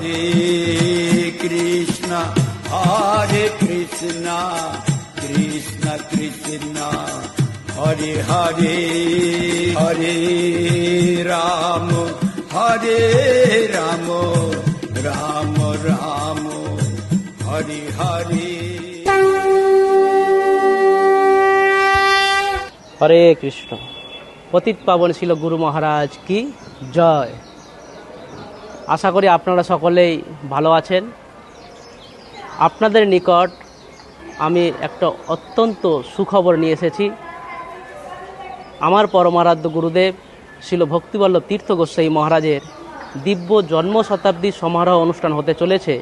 হরে কৃষ্ণ হরে কৃষ্ণ কৃষ্ণ কৃষ্ণ, হরে হরে হরে রাম হরে রাম রাম রাম, হরে হরে। হরে কৃষ্ণ, পতিত পাবন ছিল গুরু মহারাজ কি জয়। আশা করি আপনারা সকলেই ভালো আছেন। আপনাদের নিকট আমি একটা অত্যন্ত সুখবর নিয়ে এসেছি। আমার পরমারাধ্য গুরুদেব ছিল ভক্তিবল্লভ তীর্থ গোস্বাই মহারাজের দিব্য জন্ম শতাব্দী সমারোহ অনুষ্ঠান হতে চলেছে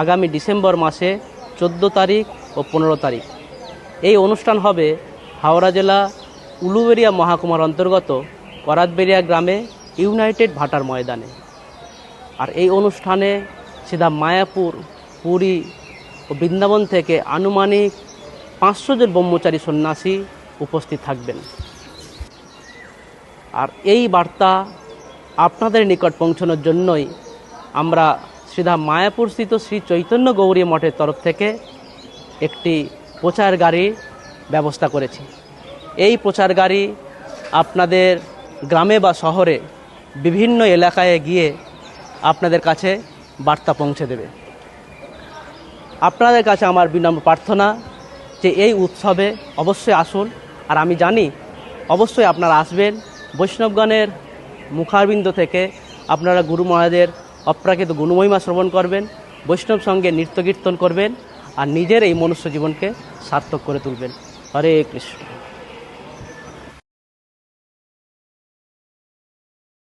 আগামী ডিসেম্বর মাসে চোদ্দ তারিখ ও পনেরো তারিখ। এই অনুষ্ঠান হবে হাওড়া জেলা উলুবেরিয়া মহাকুমার অন্তর্গত করাতবেরিয়া গ্রামে ইউনাইটেড ভাটার ময়দানে। আর এই অনুষ্ঠানে সিধা মায়াপুর, পুরী ও বৃন্দাবন থেকে আনুমানিক পাঁচশো জন ব্রহ্মচারী সন্ন্যাসী উপস্থিত থাকবেন। আর এই বার্তা আপনাদের নিকট পৌঁছানোর জন্যই আমরা সিধা মায়াপুরস্থিত শ্রী চৈতন্য গৌরী মঠের তরফ থেকে একটি প্রচার গাড়ির ব্যবস্থা করেছি। এই প্রচার গাড়ি আপনাদের গ্রামে বা শহরে বিভিন্ন এলাকায় গিয়ে আপনাদের কাছে বার্তা পৌঁছে দেবে। আপনাদের কাছে আমার বিনম্র প্রার্থনা যে এই উৎসবে অবশ্যই আসুন। আর আমি জানি অবশ্যই আপনারা আসবেন। বৈষ্ণবগণের মুখারবিন্দ থেকে আপনারা গুরু মহারাজের অপ্রাকৃত গুণমহিমা শ্রবণ করবেন, বৈষ্ণব সঙ্গে নৃত্য কীর্তন করবেন, আর নিজের এই মনুষ্য জীবনকে সার্থক করে তুলবেন। হরে কৃষ্ণ।